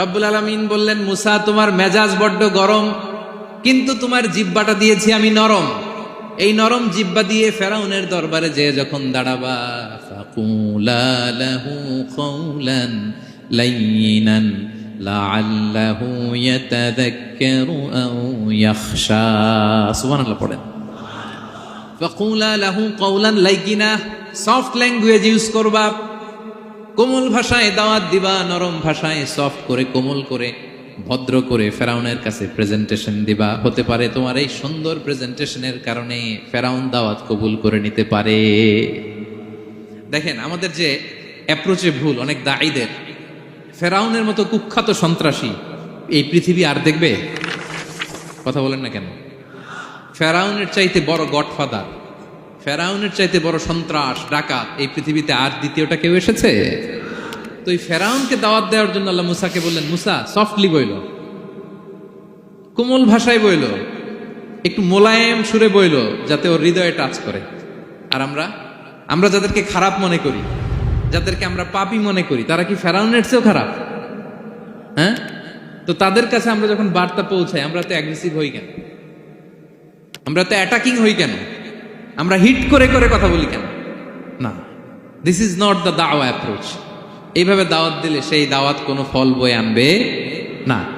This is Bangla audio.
রব্বুল আলমিন বললেন, মুসা, তোমার মেজাজ বড্ড গরম, কিন্তু তোমার জিব্বাটা দিয়েছি আমি নরম। এই নরম জিব্বা দিয়ে ফেরাউনের দরবারে যে যখন দাঁড়াবা সফট ল্যাঙ্গুয়েজ ইউজ করবা। কোমল ভাষায় দাওয়াত দিবা, নরম ভাষায় সফট করে, কোমল করে, ভদ্র করে ফেরাউনের কাছে প্রেজেন্টেশন দিবা। হতে পারে তোমার এই সুন্দর প্রেজেন্টেশনের কারণে ফেরাউন দাওয়াত কবুল করে নিতে পারে। দেখেন, আমাদের যে অ্যাপ্রোচে ভুল, অনেক দায়ীদের ফেরাউনের মতো কুখ্যাত সন্ত্রাসী এই পৃথিবী আর দেখবে? কথা বলেন না কেন? ফেরাউনের চাইতে বড় গডফাদার। ফেরাউনের চাইতে বড় সন্ত্রাস, ডাকাত, এই পৃথিবীতে আর দ্বিতীয়টা কেউ এসেছে? তো এই ফেরাউনকে দাওয়াত দেওয়ার জন্য আল্লাহ মুসাকে বললেন, মুসা সফটলি বইল। কোমল ভাষায় বইল। একটু মোলায়েম সুরে বইল, যাতে ওর হৃদয়ে টাচ করে। আর আমরা আমরা যাদেরকে খারাপ মনে করি, যাদেরকে আমরা পাপি মনে করি, তারা কি ফেরাউনের চেয়েও খারাপ? হ্যাঁ? তো তাদের কাছে আমরা যখন বার্তা পৌঁছাই, আমরা তো অ্যাগ্রেসিভ হই কেন? আমরা তো অ্যাটাকিং হই কেন? আমরা হিট করে করে কথা বলি কেন? না। দিস ইজ নট দ্য দাওয়া অ্যাপ্রোচ এইভাবে দাওয়াত দিলে সেই দাওয়াত কোনো ফল বয়ে আনবে না।